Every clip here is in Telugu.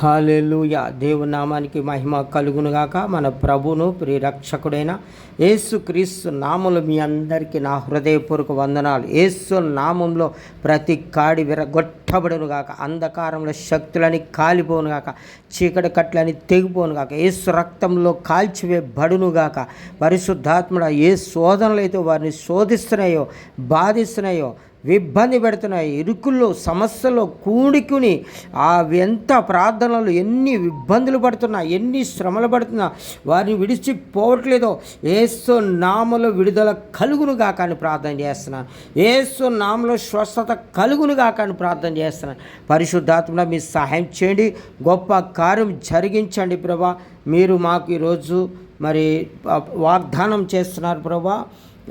హాలెలుయ దేవునామానికి మహిమ కలుగునుగాక. మన ప్రభును ప్రియరక్షకుడైన యేసు క్రీస్తు నామములు మీ అందరికీ నా హృదయపూర్వక వందనాలు. యేసు నామంలో ప్రతి కాడి విరగొట్టబడునుగాక. అంధకారంలో శక్తులని కాలిపోనుగాక. చీకటి కట్లని తెగిపోనుగాక. యేసు రక్తంలో కాల్చివేయబడునుగాక. పరిశుద్ధాత్ముడ ఏ శోధనలు అయితే వారిని శోధిస్తున్నాయో బాధిస్తున్నాయో ఇబ్బంది పెడుతున్నాయి. ఇరుకుల్లో సమస్యలో కూడుకుని ఆ ఎంత ప్రార్థనలు ఎన్ని ఇబ్బందులు పడుతున్నా ఎన్ని శ్రమలు పడుతున్నా వారిని విడిచిపోవట్లేదో ఏసు నామలో విడుదల కలుగును కాకని ప్రార్థన చేస్తున్నాను. ఏసు నామలో స్వస్థత కలుగును కాకని ప్రార్థన చేస్తున్నాను. పరిశుద్ధాత్మ మీ సహాయం చేయండి. గొప్ప కార్యం జరిగించండి ప్రభా. మీరు మాకు ఈరోజు మరి వాగ్దానం చేస్తున్నారు ప్రభా.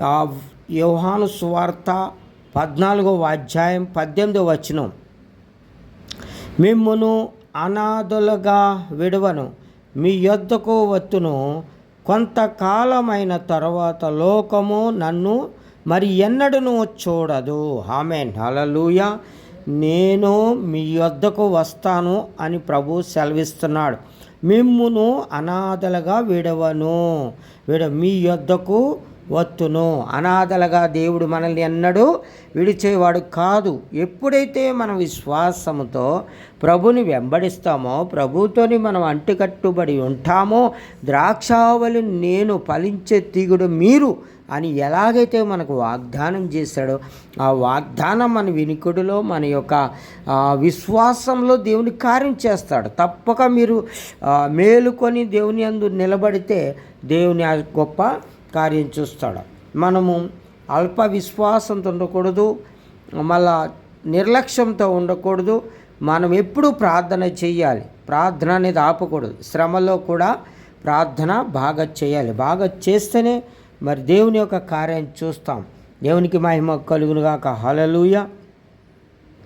ఆ, యోహాను సువార్త పద్నాలుగవ అధ్యాయం పద్దెనిమిదవ వచనం. మిమ్మును అనాథులుగా విడవను మీ యొద్దకు వత్తును కొంతకాలమైన తర్వాత లోకము నన్ను మరి ఎన్నడను చూడదు. ఆమె హల్లెలూయా. నేను మీ యొద్దకు వస్తాను అని ప్రభు సెలవిస్తున్నాడు. మిమ్మును అనాథలుగా విడవను. విడ మీ యొద్దకు వత్తును. అనాథలుగా దేవుడు మనల్ని ఎన్నడూ విడిచేవాడు కాదు. ఎప్పుడైతే మనం విశ్వాసముతో ప్రభుని వెంబడిస్తామో ప్రభుతోని మనం అంటుకట్టుబడి ఉంటామో ద్రాక్షావళి నేను ఫలించే తీగుడు మీరు అని ఎలాగైతే మనకు వాగ్దానం చేశాడో ఆ వాగ్దానం మన వినికుడిలో మన యొక్క విశ్వాసంలో దేవుని కార్యం చేస్తాడు. తప్పక మీరు మేలుకొని దేవుని అందు నిలబడితే దేవుని ఆ గొప్ప కార్యం చూస్తాడు. మనము అల్ప విశ్వాసంతో ఉండకూడదు మళ్ళా నిర్లక్ష్యంతో ఉండకూడదు మనం ఎప్పుడూ ప్రార్థన చేయాలి ప్రార్థన అనేది ఆపకూడదు. శ్రమలో కూడా ప్రార్థన బాగా చేయాలి బాగా చేస్తేనే మరి దేవుని యొక్క కార్యం చూస్తాం. దేవునికి మహిమ కలుగునుగాక. హలలుయ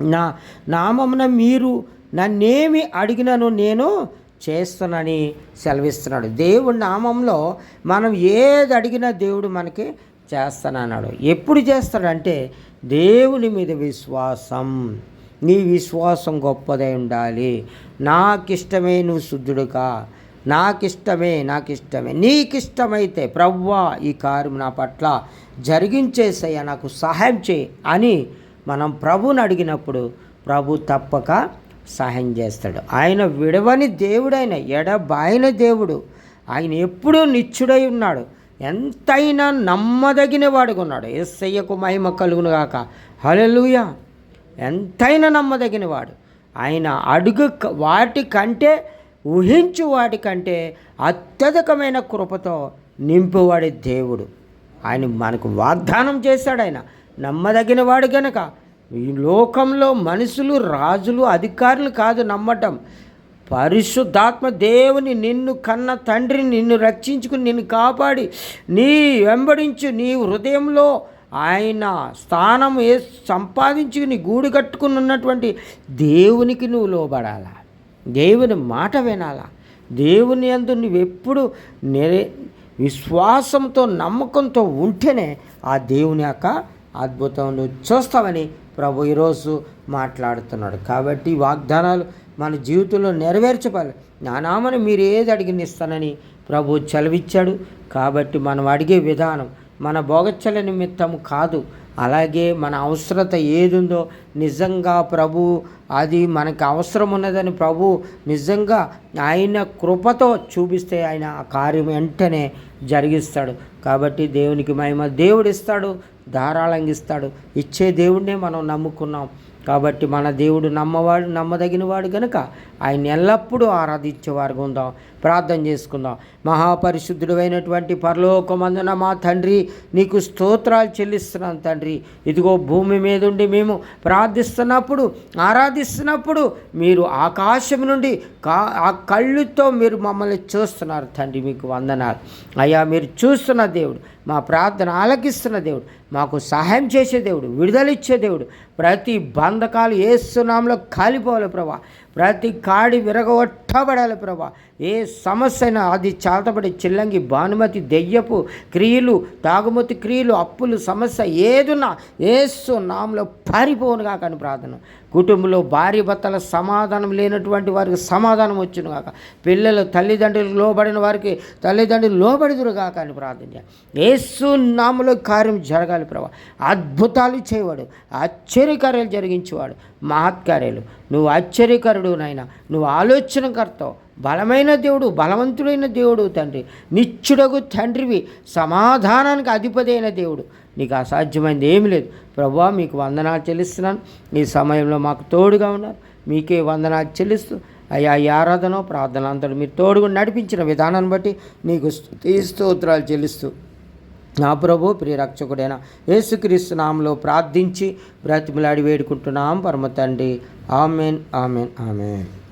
నా నామమున మీరు నన్నేమి అడిగినను నేను చేస్తునని సెలవిస్తున్నాడు. దేవుడి నామంలో మనం ఏది అడిగినా దేవుడు మనకి చేస్తానన్నాడు. ఎప్పుడు చేస్తాడంటే దేవుని మీద విశ్వాసం. నీ విశ్వాసం గొప్పదై ఉండాలి. నాకిష్టమే నువ్వు శుద్ధుడుగా. నాకిష్టమే నాకిష్టమే. నీకిష్టమైతే ప్రవ్వా ఈ కార్యం నా పట్ల జరిగించేసయ్యా నాకు సహాయం చేయి అని మనం ప్రభుని అడిగినప్పుడు ప్రభు తప్పక సహాయం చేస్తాడు. ఆయన విడవని దేవుడైన ఎడబాయిన దేవుడు. ఆయన ఎప్పుడూ నిత్యుడై ఉన్నాడు. ఎంతైనా నమ్మదగిన వాడుకున్నాడు ఎస్సయ్యకు మహిమ కలుగును గాక. హలలుయ ఎంతైనా నమ్మదగిన వాడు. ఆయన అడుగు వాటికంటే ఊహించు వాటికంటే అత్యధికమైన కృపతో నింపువాడి దేవుడు. ఆయన మనకు వాగ్దానం చేశాడు ఆయన. నమ్మదగిన వాడు గనక ఈ లోకంలో మనుషులు రాజులు అధికారులు కాదు నమ్మటం. పరిశుద్ధాత్మ దేవుని నిన్ను కన్న తండ్రి నిన్ను రక్షించుకుని నిన్ను కాపాడి నీ వెంబడించు నీ హృదయంలో ఆయన స్థానం ఏ సంపాదించుకుని గూడు కట్టుకుని ఉన్నటువంటి దేవునికి నువ్వు లోబడాలా? దేవుని మాట వినాలా? దేవుని అందు నువ్వెప్పుడు నెరే విశ్వాసంతో నమ్మకంతో ఉంటేనే ఆ దేవుని యొక్క అద్భుతం నువ్వు చూస్తావని ప్రభు ఈరోజు మాట్లాడుతున్నాడు. కాబట్టి వాగ్దానాలు మన జీవితంలో నెరవేర్చపాలి నా నామని మీరు ఏది అడిగిన ఇస్తానని ప్రభు చలవిచ్చాడు. కాబట్టి మనం అడిగే విధానం మన భోగచ్చల నిమిత్తం కాదు. అలాగే మన అవసరత ఏదుందో నిజంగా ప్రభు అది మనకు అవసరం ఉన్నదని ప్రభు నిజంగా ఆయన కృపతో చూపిస్తే ఆయన ఆ కార్యం వెంటనే జరిగిస్తాడు. కాబట్టి దేవునికి మహిమ దేవుడు ధారాళంగిస్తాడు. ఇచ్చే దేవుడినే మనం నమ్ముకున్నాం. కాబట్టి మన దేవుడు నమ్మవాడు నమ్మదగినవాడు కనుక ఆయన ఎల్లప్పుడూ ఆరాధించేవారుగా ఉందాం. ప్రార్థన చేసుకుందాం. మహాపరిశుద్ధుడు అయినటువంటి పరలోకమందున మా తండ్రి నీకు స్తోత్రాలు చెల్లిస్తున్నాను తండ్రి. ఇదిగో భూమి మీద ఉండి మేము ప్రార్థిస్తున్నప్పుడు ఆరాధిస్తున్నప్పుడు మీరు ఆకాశం నుండి కా ఆ కళ్ళుతో మీరు మమ్మల్ని చూస్తున్నారు తండ్రి. మీకు వందనాలు. అయ్యా మీరు చూస్తున్న దేవుడు మా ప్రార్థన ఆలకిస్తున్న దేవుడు మాకు సహాయం చేసే దేవుడు విడుదలిచ్చే దేవుడు. ప్రతి బంధకాలు ఏసునాంలో కాలిపోవాలి ప్రభా. ప్రతి కాడి విరగొట్టబడాలి ప్రభా. ఏ సమస్య అయినా అది చాతబడి చిల్లంగి భానుమతి దెయ్యపు క్రియలు తాగుమతి క్రియలు అప్పులు సమస్య ఏదున్నా ఏసు నామంలో పారిపోనుగా కానీ ప్రార్థన. కుటుంబంలో భార్య భర్తల సమాధానం లేనటువంటి వారికి సమాధానం వచ్చును కాక పిల్లలు తల్లిదండ్రులు లోబడిన వారికి తల్లిదండ్రులు లోబడిదురు కాక అని ప్రార్థన ఏసు నామలో కార్యం జరగాలి ప్రభా. అద్భుతాలు చేయవాడు ఆశ్చర్యకార్యాలు జరిగించేవాడు మహత్కార్యాలు. నువ్వు ఆశ్చర్యకరుడు నాయన నువ్వు ఆలోచనకర్తావు బలమైన దేవుడు బలవంతుడైన దేవుడు తండ్రి నిత్యుడగు తండ్రివి సమాధానానికి అధిపతి అయిన దేవుడు. నీకు అసాధ్యమైనది ఏమి లేదు. ప్రభా మీకు వందనాలు చెల్లిస్తున్నాను. ఈ సమయంలో మాకు తోడుగా ఉన్నారు. మీకే వందనాలు చెల్లిస్తూ అయ్యా ఈ ఆరాధన ప్రార్థన అంతటి మీరు తోడుగా నడిపించిన విధానాన్ని బట్టి నీకు స్తోత్రాలు చెల్లిస్తూ నా ప్రభు ప్రియరక్షకుడైన యేసుక్రీస్తు నామంలో ప్రార్థించి బ్రతిమలాడి వేడుకుంటున్నాం. పరమ తండ్రి. Amen amen amen.